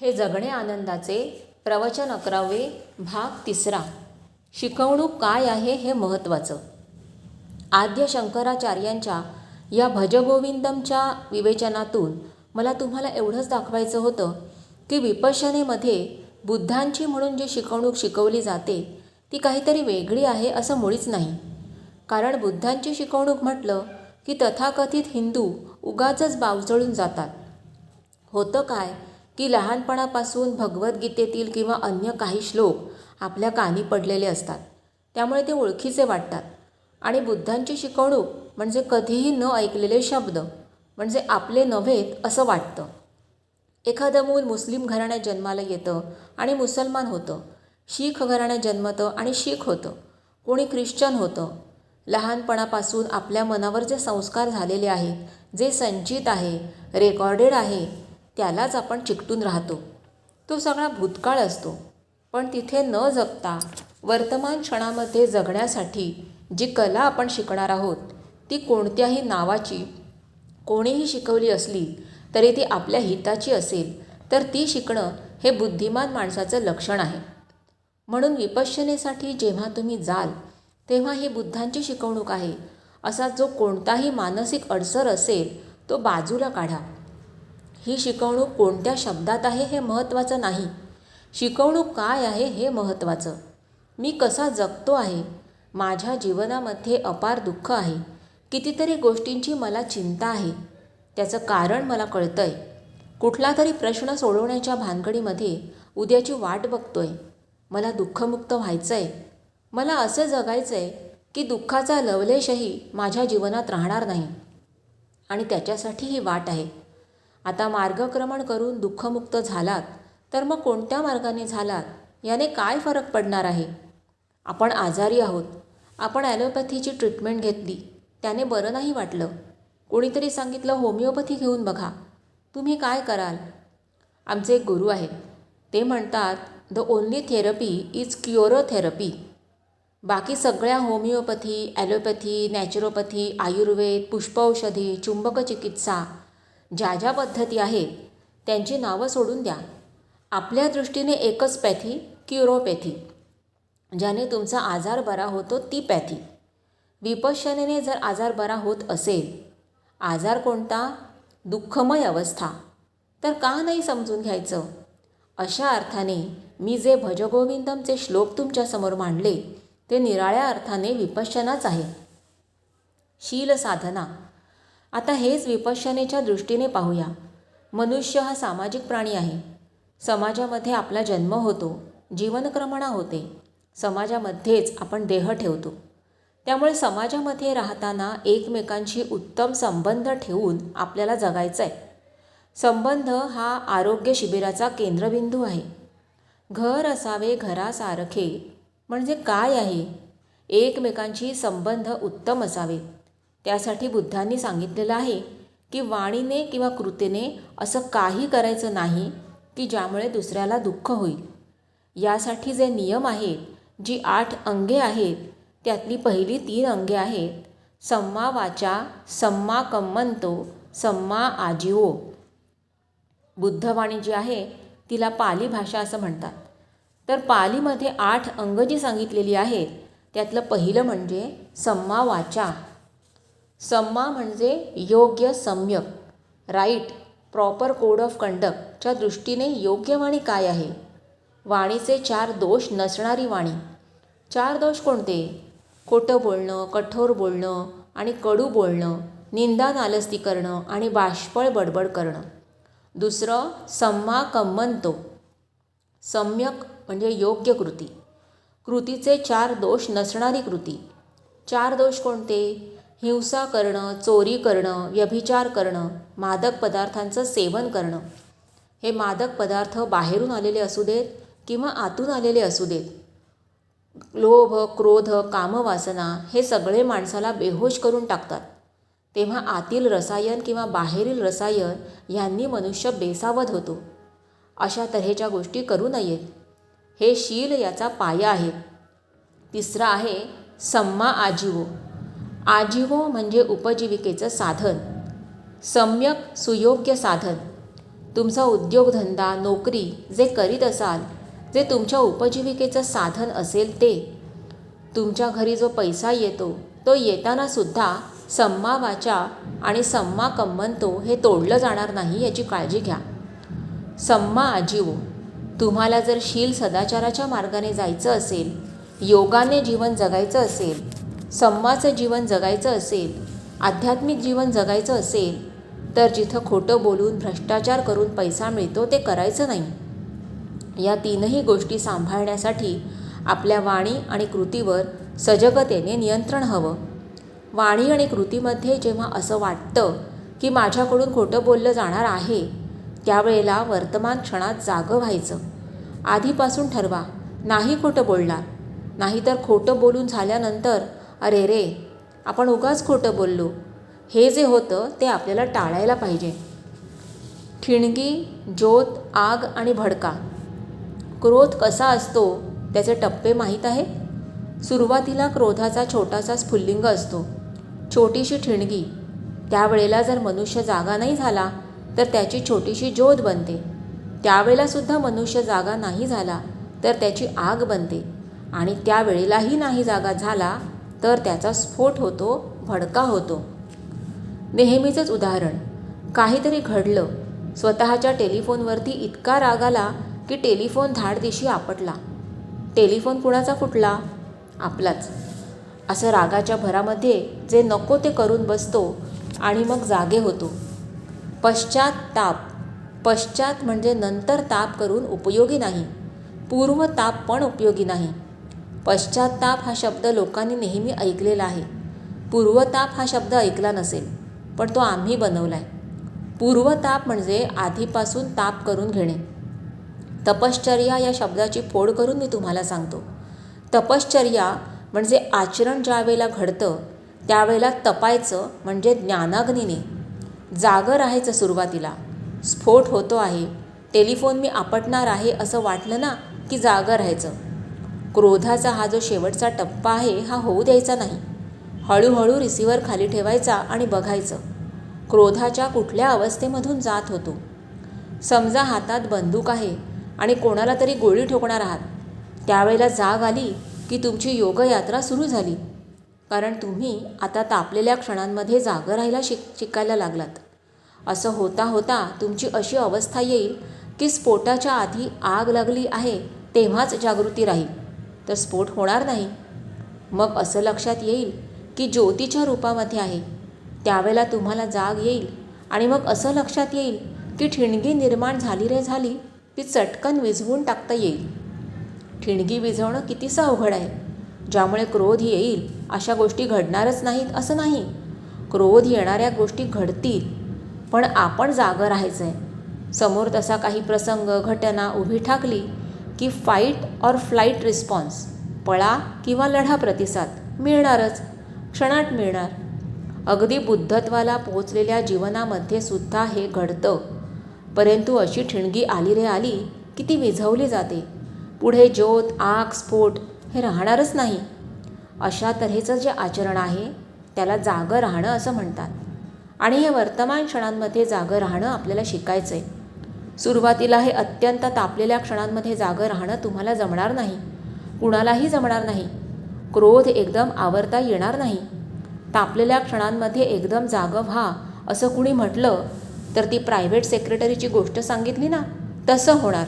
हे जगणे आनंदाचे प्रवचन अकरावे भाग तिसरा. शिकवणूक काय आहे हे महत्त्वाचं. आद्य शंकराचार्यांच्या या भजगोविंदमच्या विवेचनातून मला तुम्हाला एवढंच दाखवायचं होतं की विपशनेमध्ये बुद्धांची म्हणून जी शिकवणूक शिकवली जाते ती काहीतरी वेगळी आहे असं मुळीच नाही. कारण बुद्धांची शिकवणूक म्हटलं की तथाकथित हिंदू उगाचच बावचळून जातात. होतं काय? की लहानपणापासून भगवद्गीतेतील किंवा अन्य काही श्लोक आपल्या कानी पडलेले असतात. त्यामुळे ते ओळखीचे वाटतात. आणि बुद्धांची शिकवणूक म्हणजे कधीही न ऐकलेले शब्द म्हणजे आपले नव्हेत असं वाटतं. एखादं मूल मुस्लिम घराण्यात जन्माला येतं आणि मुसलमान होतं. शीख घराण्यात जन्मतं आणि शीख होतं. कोणी ख्रिश्चन होतं. लहानपणापासून आपल्या मनावर जे संस्कार झालेले आहेत जे संचित आहे रेकॉर्डेड आहे त्यालाच आपण चिकटून राहतो. तो सगळा भूतकाळ असतो. पण तिथे न जगता वर्तमान क्षणामध्ये जगण्यासाठी जी कला आपण शिकणार आहोत ती कोणत्याही नावाची कोणीही शिकवली असली तरी ती आपल्या हिताची असेल तर ती शिकणं हे बुद्धिमान माणसाचं लक्षण आहे. म्हणून विपश्यनेसाठी जेव्हा तुम्ही जाल तेव्हा ही बुद्धांची शिकवणूक आहे. असा जो कोणताही मानसिक अडसर असेल तो बाजूला काढा. ही शिकवणूक कोणत्या शब्दात आहे हे महत्त्वाचं नाही. शिकवणूक काय आहे हे महत्त्वाचं. मी कसा जगतो आहे? माझ्या जीवनामध्ये अपार दुःख आहे. कितीतरी गोष्टींची मला चिंता आहे. त्याचं कारण मला कळतं आहे कुठला तरी प्रश्न सोडवण्याच्या भानगडीमध्ये उद्याची वाट बघतोय. मला दुःखमुक्त व्हायचं आहे मला असं जगायचं आहे की दुःखाचा लवलेशही माझ्या जीवनात राहणार नाही. आणि त्याच्यासाठी ही वाट आहे. आता मार्गक्रमण करून दुःखमुक्त झालात तर मग कोणत्या मार्गाने झालात? याने काय फरक पडणार आहे? आपण आजारी आहोत. आपण ॲलोपॅथीची ट्रीटमेंट घेतली. त्याने बरं नाही वाटलं. कोणीतरी सांगितलं होमिओपॅथी घेऊन बघा. तुम्ही काय कराल? आमचे एक गुरु आहेत. ते म्हणतात the only therapy is curotherapy बाकी सगळ्या होमिओपॅथी ॲलोपॅथी नॅचरोपॅथी आयुर्वेद पुष्पौषधी चुंबक चिकित्सा ज्या ज्या पद्धती आहेत त्यांची नावं सोडून द्या. आपल्या दृष्टीने एकच पॅथी क्युरोपॅथी. ज्याने तुमचा आजार बरा होतो ती पॅथी. विपश्यनेने जर आजार बरा होत असेल आजार कोणता? दुःखमय अवस्था. तर का नाही समजून घ्यायचं? अशा अर्थाने मी जे भजगोविंदमचे श्लोक तुमच्यासमोर मांडले ते निराळ्या अर्थाने विपश्यनाच आहे. शील साधना. आता हेच विपश्यनेच्या दृष्टीने पाहूया. मनुष्य हा सामाजिक प्राणी आहे. समाजामध्ये आपला जन्म होतो जीवनक्रमणा होते. समाजामध्येच आपण देह ठेवतो. त्यामुळे समाजामध्ये राहताना एकमेकांशी उत्तम संबंध ठेवून आपल्याला जगायचं आहे संबंध हा आरोग्य शिबिराचा केंद्रबिंदू आहे. घर असावे घरासारखे म्हणजे काय आहे? एकमेकांशी संबंध उत्तम असावेत त्यासाठी बुद्धांनी सांगितलेलं आहे की वाणीने किंवा कृतीने असं काही करायचं नाही की ज्यामुळे दुसऱ्याला दुःख होईल. यासाठी जे नियम आहेत जी आठ अंगे आहेत त्यातली पहिली तीन अंगे आहेत सम्मा वाचा सम्मा कम्मंतो सम्मा आजीवो. बुद्धवाणी जी आहे तिला पाली भाषा असं म्हणतात. तर पालीमध्ये आठ अंग जी सांगितलेली आहेत त्यातलं पहिलं म्हणजे सम्मा वाचा. सम्मा म्हणजे योग्य सम्यक. राईट प्रॉपर कोड ऑफ कंडक्टच्या दृष्टीने योग्य वाणी काय आहे? वाणीचे चार दोष नसणारी वाणी. चार दोष कोणते? खोटं बोलणं कठोर बोलणं आणि कडू बोलणं निंदा नालस्ती करणं आणि बाष्पळ बडबड करणं. दुसरं सम्मा कम्मंतो. सम्यक म्हणजे योग्य कृती. कृतीचे चार दोष नसणारी कृती. चार दोष कोणते? हिंसा करणं चोरी करणं व्यभिचार करणं मादक पदार्थांचं सेवन करणं. हे मादक पदार्थ बाहेरून आलेले असू देत किंवा आतून आलेले असू देत. लोभ क्रोध कामवासना हे सगळे माणसाला बेहोश करून टाकतात. तेव्हा आतील रसायन किंवा बाहेरील रसायन ह्यांनी मनुष्य बेसावध होतो. अशा तऱ्हेच्या गोष्टी करू नयेत. हे शील याचा पाया आहे. तिसरा आहे सम्मा आजीवो. आजीवो म्हणजे उपजीविकेचं साधन. सम्यक सुयोग्य साधन. तुमचा उद्योगधंदा नोकरी जे करीत असाल जे तुमच्या उपजीविकेचं साधन असेल ते. तुमच्या घरी जो पैसा येतो तो येतानासुद्धा सम्मा वाचा आणि सम्मा कम्मंतो हे तोडलं जाणार नाही याची काळजी घ्या. सम्मा आजीवो तुम्हाला जर शील सदाचाराच्या मार्गाने जायचं असेल योगाने जीवन जगायचं असेल सम्माचं जीवन जगायचं असेल आध्यात्मिक जीवन जगायचं असेल तर जिथं खोटं बोलून भ्रष्टाचार करून पैसा मिळतो ते करायचं नाही. या तीनही गोष्टी सांभाळण्यासाठी आपल्या वाणी आणि कृतीवर सजगतेने नियंत्रण हवं. वाणी आणि कृतीमध्ये जेव्हा असं वाटतं की माझ्याकडून खोटं बोललं जाणार आहे त्यावेळेला वर्तमान क्षणात जागं व्हायचं. आधीपासून ठरवा नाही खोटं बोलणार. नाहीतर खोटं बोलून झाल्यानंतर अरे रे आपण उगाच खोटं बोललो. हे जे होतं ते आपल्याला टाळायला पाहिजे. ठिणगी ज्योत आग आणि भडका. क्रोध कसा असतो त्याचे टप्पे माहीत आहे? सुरुवातीला क्रोधाचा छोटासा स्फुल्लिंग असतो. छोटीशी ठिणगी. त्यावेळेला जर मनुष्य जागा नाही झाला तर त्याची छोटीशी ज्योत बनते. त्यावेळेलासुद्धा मनुष्य जागा नाही झाला तर त्याची आग बनते. आणि त्यावेळेलाही नाही जागा झाला तर त्याचा स्फोट होतो भडका होतो. नेहमीचंच उदाहरण. काहीतरी घडलं. स्वतःच्या टेलिफोनवरती इतका राग आला की टेलिफोन धाडदिशी आपटला. टेलिफोन कुणाचा फुटला? आपलाच. असं रागाच्या भरामध्ये जे नको ते करून बसतो आणि मग जागे होतो. पश्चात ताप. पश्चात म्हणजे नंतर ताप करून उपयोगी नाही. पूर्व ताप पण उपयोगी नाही. पश्चाताप हा शब्द लोकांनी नेहमी ऐकलेला आहे. पूर्वताप हा शब्द ऐकला नसेल पण तो आम्ही बनवला आहे पूर्वताप म्हणजे आधीपासून ताप करून घेणे. तपश्चर्या या शब्दाची फोड करून मी तुम्हाला सांगतो. तपश्चर्या म्हणजे आचरण ज्यावेळेला घडतं त्यावेळेला तपायचं म्हणजे ज्ञानाग्नीने. जागं राहायचं सुरुवातीला. स्फोट होतो आहे. टेलिफोन मी आपटणार आहे असं वाटलं ना की जागं राहायचं. क्रोधाचा हा जो शेवटचा टप्पा आहे हा होऊ द्यायचा नाही. हळूहळू रिसिव्हर खाली ठेवायचा आणि बघायचं. क्रोधाच्या कुठल्या अवस्थेमधून जात होतो? समजा हातात बंदूक आहे आणि कोणाला तरी गोळी ठोकणार आहात. त्यावेळेला जाग आली की तुमची योगयात्रा सुरू झाली. कारण तुम्ही आता तापलेल्या क्षणांमध्ये जागं राहायला शिक शिकायला लागलात. असं होता होता तुमची अशी अवस्था येईल की स्फोटाच्या आधी आग लागली आहे तेव्हाच जागृती राहील. तर स्फोट होणार नाही. मग असं लक्षात येईल की ज्योतीच्या रूपामध्ये आहे. त्यावेळेला तुम्हाला जाग येईल आणि मग असं लक्षात येईल की ठिणगी निर्माण झाली रे झाली ती चटकन विझवून टाकता येईल. ठिणगी विझवणं कितीसं अवघड आहे. ज्यामुळे क्रोध येईल अशा गोष्टी घडणारच नाहीत असं नाही. क्रोध येणाऱ्या गोष्टी घडतील पण आपण जागं राहायचं आहे समोर तसा काही प्रसंग घटना उभी ठाकली की फाईट ऑर फ्लाईट रिस्पॉन्स पळा किंवा लढा प्रतिसाद मिळणारच क्षणात मिळणार. अगदी बुद्धत्वाला पोहोचलेल्या जीवनामध्ये सुद्धा हे घडतं. परंतु अशी ठिणगी आली रे आली की ती विझवली जाते. पुढे ज्योत आग स्फोट हे राहणारच नाही. अशा तऱ्हेचं जे आचरण आहे त्याला जागं राहणं असं म्हणतात. आणि हे वर्तमान क्षणांमध्ये जागं राहणं आपल्याला शिकायचं आहे सुरुवातीला हे अत्यंत तापलेल्या क्षणांमध्ये जागं राहणं तुम्हाला जमणार नाही. कुणालाही जमणार नाही. क्रोध एकदम आवरता येणार नाही. तापलेल्या क्षणांमध्ये एकदम जागं व्हा असं कुणी म्हटलं तर ती प्रायव्हेट सेक्रेटरीची गोष्ट सांगितली ना तसं होणार.